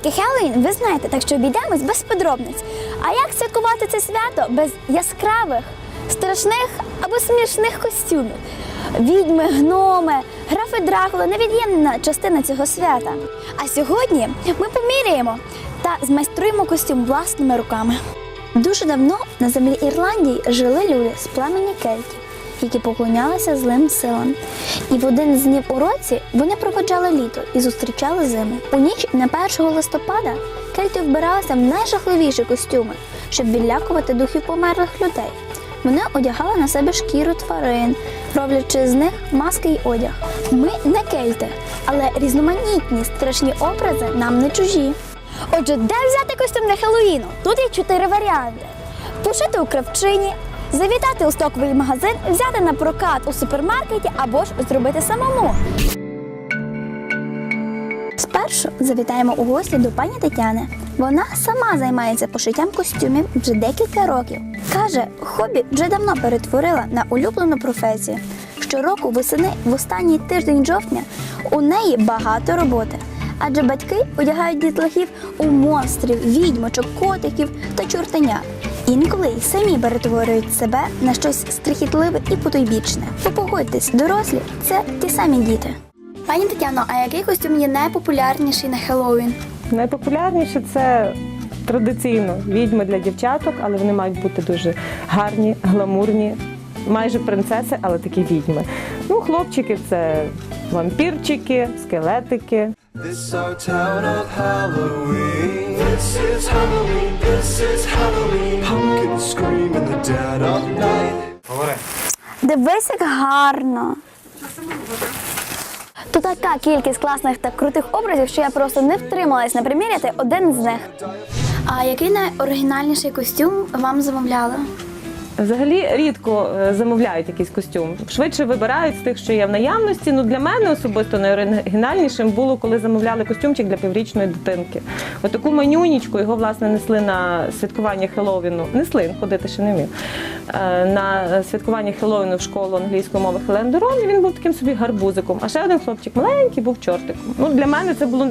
таке Хеллоуін, ви знаєте, так що обійдемось без подробниць. А як святкувати це свято без яскравих, страшних або смішних костюмів? Відьми, гноми, графи Дракула невід'ємна частина цього свята. А сьогодні ми поміряємо та змайструємо костюм власними руками. Дуже давно на землі Ірландії жили люди з племені кельтів, які поклонялися злим силам. І в один з днів у році вони проводжали літо і зустрічали зиму. У ніч на 1 листопада кельти вбиралися в найжахливіші костюми, щоб відлякувати духів померлих людей. Вони одягали на себе шкіру тварин, роблячи з них маски й одяг. Ми не кельти, але різноманітні страшні образи нам не чужі. Отже, де взяти костюм для Хеллоуіну? Тут є чотири варіанти: пошити у кравчині, завітати у стоковий магазин, взяти на прокат у супермаркеті або ж зробити самому. Спершу завітаємо у гості до пані Тетяни. Вона сама займається пошиттям костюмів вже декілька років. Каже, хобі вже давно перетворила на улюблену професію. Щороку восени в останній тиждень жовтня у неї багато роботи. Адже батьки одягають дітлахів у монстрів, відьмочок, котиків та чортенят. Інколи й самі перетворюють себе на щось страхітливе і потойбічне. Бо погодьтесь, дорослі це ті самі діти. Пані Тетяно, а який костюм є найпопулярніший на Хеллоуін? Найпопулярніше це традиційно відьми для дівчаток, але вони мають бути дуже гарні, гламурні, майже принцеси, але такі відьми. Ну, хлопчики це вампірчики, скелетики. This our town of Halloween. This is Halloween. This is Halloween. Pumpkins scream in the dead of night. Дивись, як гарно. Тут така кількість класних та крутих образів, що я просто не втрималась не приміряти один з них. А який найоригінальніший костюм вам замовляли? Взагалі рідко е, замовляють якийсь костюм. Швидше вибирають з тих, що є в наявності. Ну для мене особисто найоригінальнішим було, коли замовляли костюмчик для піврічної дитинки. Отаку манюнічку його власне несли на святкування Хеллоуіну. Несли, ходити ще не вмів. Е, На святкування Хеллоуіну в школу англійської мови Хелен Дорон. І він був таким собі гарбузиком. А ще один хлопчик маленький був чортиком. Ну для мене це було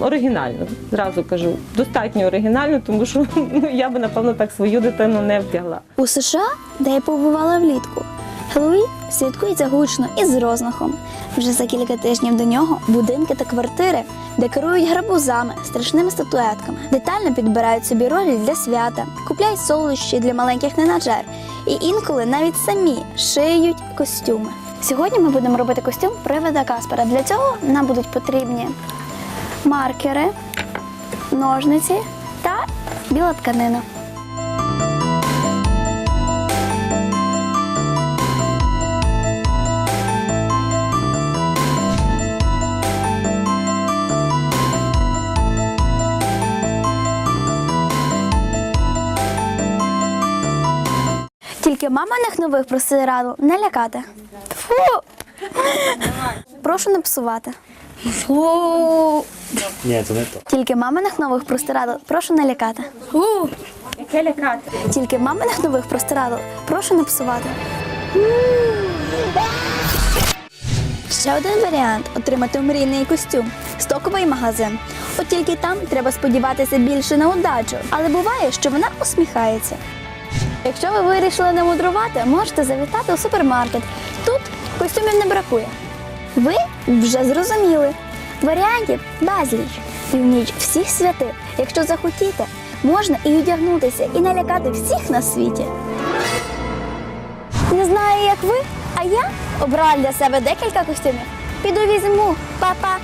оригінально. Зразу кажу, достатньо оригінально, тому що ну я би напевно так свою дитину не вдягла. У США, де я побувала влітку, Хеллоуін святкується гучно і з розмахом. Вже за кілька тижнів до нього будинки та квартири декорують гарбузами, страшними статуетками, детально підбирають собі ролі для свята, купляють солодощі для маленьких ненажер і інколи навіть самі шиють костюми. Сьогодні ми будемо робити костюм привида Каспера. Для цього нам будуть потрібні маркери, ножниці та біла тканина. Тільки маминих нових просили раду не лякати. Фу! Прошу не псувати. Ні, це не то. Тільки маминих нових простирадл прошу не лякати. Яке лякати? Тільки маминих нових простирадл прошу не псувати. Ще один варіант отримати мрійний костюм стоковий магазин. От тільки там треба сподіватися більше на удачу, але буває, що вона усміхається. Якщо ви вирішили не мудрувати, можете завітати у супермаркет. Тут костюмів не бракує. Ви вже зрозуміли. Варіантів безліч. І в ніч всіх святих. Якщо захотіте, можна і одягнутися, і налякати всіх на світі. Не знаю, як ви, а я обрала для себе декілька костюмів. Піду візьму, Па-па!